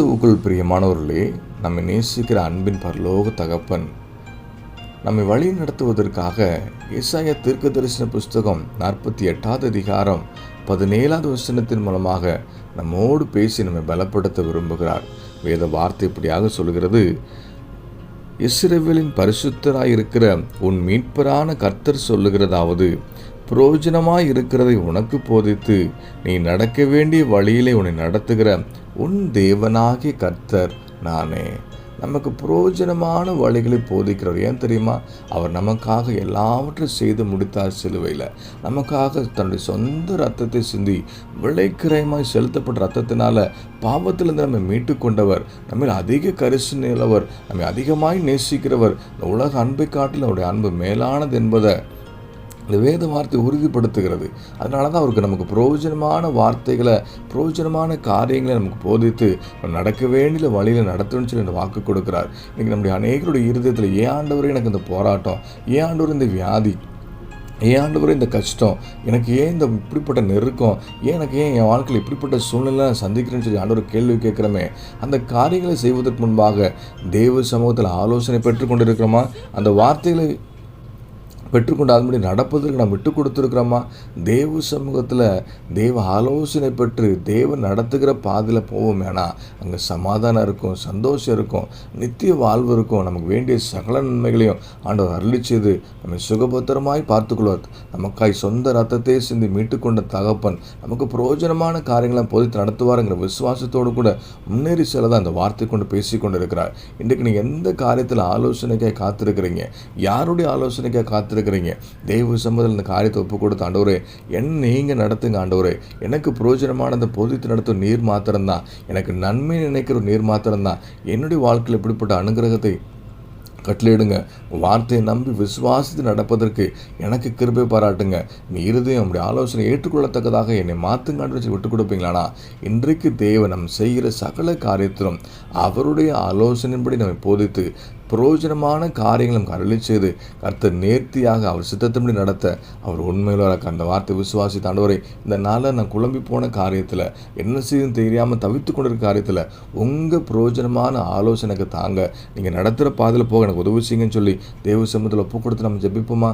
கிறிஸ்துவுக்குள் பிரியமானவர்களே நம்மை நேசிக்கிற அன்பின் பரலோக தகப்பன் நம்மை வழி நடத்துவதற்காக இசாய தீர்க்க தரிசன புஸ்தகம் நாற்பத்தி எட்டாவது அதிகாரம் பதினேழாவது வசனத்தின் மூலமாக நம்மோடு பேசி நம்மை பலப்படுத்த விரும்புகிறார். வேத வார்த்தை இப்படியாக சொல்கிறது இஸ்ரேவேலின் பரிசுத்தராயிருக்கிற உன் மீட்பரான கர்த்தர் சொல்லுகிறதாவது பிரயோஜனமாக இருக்கிறதை உனக்கு போதித்து நீ நடக்க வேண்டிய வழியிலே உன்னை நடத்துகிற உன் தேவனாகிய கர்த்தர் நானே. நமக்கு புரோஜனமான வழிகளை போதிக்கிறவர் ஏன் தெரியுமா? அவர் நமக்காக எல்லாவற்றையும் செய்து முடித்தார் சிலுவையில். நமக்காக தன்னுடைய சொந்த ரத்தத்தை சிந்தி விளைக்கிரயமாய் செலுத்தப்பட்ட ரத்தத்தினால பாவத்திலிருந்து நம்மை மீட்டு கொண்டவர் நம்மில் அதிக நிலவர் நம்மை அதிகமாய் நேசிக்கிறவர். உலக அன்பை காட்டில் அவருடைய அன்பு மேலானது என்பதை இந்த வேத வார்த்தை உறுதிப்படுத்துகிறது. அதனால தான் அவருக்கு நமக்கு பிரயோஜனமான வார்த்தைகளை பிரயோஜனமான காரியங்களை நமக்கு போதித்து நடக்க வேண்டிய வழியில் நடத்தணும்னு சொல்லி இந்த வாக்கு கொடுக்குறார். இன்றைக்கி நம்முடைய அநேகருடைய இருதயத்தில் ஏன் ஆண்டவர் எனக்கு இந்த போராட்டம். ஏன் ஆண்டவர் இந்த வியாதி. ஏன் ஆண்டவரே இந்த கஷ்டம். எனக்கு ஏன் இந்த இப்படிப்பட்ட நெருக்கம்? ஏன் எனக்கு ஏன் என் வாழ்க்கையில் இப்படிப்பட்ட சூழ்நிலை நான் சந்திக்கிறேன்னு சொல்லி ஆண்டவர் கேள்வி கேட்குறமே? அந்த காரியங்களை செய்வதற்கு முன்பாக தேவ சமூகத்தில் ஆலோசனை பெற்றுக்கொண்டிருக்கிறோமா அந்த வார்த்தைகளை பெற்றுக்கொண்டு அதன்படி நடப்பதற்கு நாம் விட்டு கொடுத்துருக்குறோமா? தேவ சமூகத்தில் தேவ ஆலோசனை பெற்று தேவன் நடத்துகிற பாதையில் போவோம் ஏன்னா அங்கே சமாதானம் இருக்கும் சந்தோஷம் இருக்கும் நித்திய வாழ்வு இருக்கும். நமக்கு வேண்டிய சகல நன்மைகளையும் ஆண்டவர் அருளி செய்து நம்மை சுகபத்திரமாய் பார்த்துக்கொள்வார். நமக்காய் சொந்த ரத்தத்தை சிந்தி மீட்டுக்கொண்ட தகப்பன் நமக்கு பிரயோஜனமான காரியங்களை போதித்து நடத்துவாருங்கிற விசுவாசத்தோடு கூட முன்னேறி செல்ல தான் அந்த வார்த்தை கொண்டு பேசி கொண்டு இருக்கிறார் இன்றைக்கு நீங்கள் எந்த காரியத்தில் ஆலோசனைக்காக காத்திருக்கிறீங்க? யாருடைய ஆலோசனைக்காக காத்திருக்கிறீங்க தெய்வ சம்மதில் இந்த காரியத்தை ஒப்பு கொடுத்த ஆண்டவரே என்ன நீங்கள் நடத்துங்க ஆண்டவரே. எனக்கு பிரயோஜனமான அந்த பொதித்து நடத்தும் நீர் மாத்திரம்தான். எனக்கு நன்மை நினைக்கிற நீர் மாத்திரம்தான். என்னுடைய வாழ்க்கையில் இப்படிப்பட்ட அனுகிரகத்தை கட்டளையிடுங்க. வார்த்தையை நம்பி விசுவாசித்து நடப்பதற்கு எனக்கு கிருபை பாராட்டுங்க. நீ இருதயம் அப்படி ஆலோசனை ஏற்றுக்கொள்ளத்தக்கதாக என்னை மாற்றுங்கான்னு வச்சு விட்டு கொடுப்பீங்களானா? இன்றைக்கு தேவன் நம் செய்கிற சகல காரியத்திலும் அவருடைய ஆலோசனையின்படி நம்மை போதித்து பிரயோஜனமான காரியங்களும் நமக்கு அருளி செய்து கர்த்தர் நேர்த்தியாக அவர் சித்தத்தின்படி நடத்த அவர் உண்மையில அந்த வார்த்தை விசுவாசி தாண்டவரை இந்த நாளில் நான் குழம்பி போன காரியத்தில் என்ன செய்யும் தெரியாமல் தவித்து கொண்டிருக்க காரியத்தில் உங்கள் பிரயோஜனமான ஆலோசனைக்கு தாங்க. நீங்கள் நடத்துகிற பாதையில் போக எனக்கு உதவி செய்யுங்கன்னு சொல்லி தேவ சமூகத்தில் ஒப்பு கொடுத்து நம்ம ஜெபிப்போமா?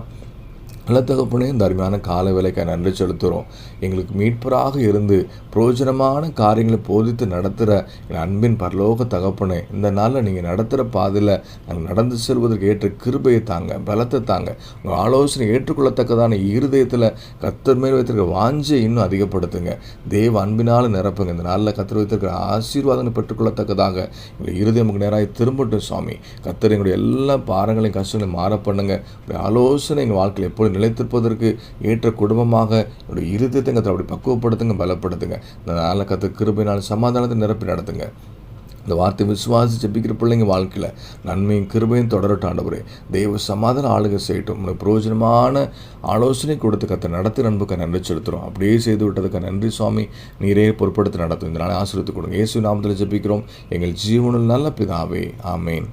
நல்ல தகப்பனே இந்த அருமையான கால வேலைக்காக நன்றி செலுத்துகிறோம். எங்களுக்கு மீட்பராக இருந்து பிரயோஜனமான காரியங்களை போதித்து நடத்துகிற எங்கள் அன்பின் பரலோக தகப்பனே இந்த நாளில் நீங்கள் நடத்துகிற பாதையில் நாங்கள் நடந்து செல்வதற்கு ஏற்ற கிருபையை தாங்க பலத்தை தாங்க. உங்கள் ஆலோசனை ஏற்றுக்கொள்ளத்தக்கதான இருதயத்தில் கத்தர் மேல் வைத்திருக்கிற வாஞ்சை இன்னும் அதிகப்படுத்துங்க. தேவ அன்பினால் நிரப்புங்க. இந்த நாளில் கத்தர் வைத்திருக்கிற ஆசீர்வாதம் பெற்றுக்கொள்ளத்தக்கதாக எங்கள் இருதயம் நேராக திரும்பட்டும் சுவாமி. கத்தர் எங்களுடைய எல்லா பாரங்களையும் கஷ்டங்களையும் மாற பண்ணுங்க. ஆலோசனை எங்கள் வாழ்க்கையில் எப்பொழுது நிலைத்திருப்பதற்கு ஏற்ற குடும்பமாக என்னுடைய இருதயத்தை கத்தை அப்படி பக்குவப்படுத்துங்க பலப்படுத்துங்க. இந்த நாளில் கற்று கிருபையினால் சமாதானத்தை நிரப்பி நடத்துங்க. இந்த வார்த்தை விசுவாசி ஜெபிக்கிற பிள்ளைங்க வாழ்க்கையில் நன்மையும் கிருபையும் தொடரட்டும் ஆண்டவரே. தெய்வ சமாதான ஆளுகை செய்யட்டும். உங்களுக்கு பிரயோஜனமான ஆலோசனை கொடுத்து கத்தை நடத்தி நண்புக்கு நன்றி செலுத்துகிறோம் அப்படியே செய்து விட்டதுக்கு நன்றி சுவாமி. நீரே பொறுப்படுத்தி நடத்தும். இந்த நாளை ஆசிரியத்து கொடுங்க. இயேசு நாமத்தில் ஜெபிக்கிறோம். எங்கள் ஜீவனில் நல்ல பிதாவே. ஆமேன்.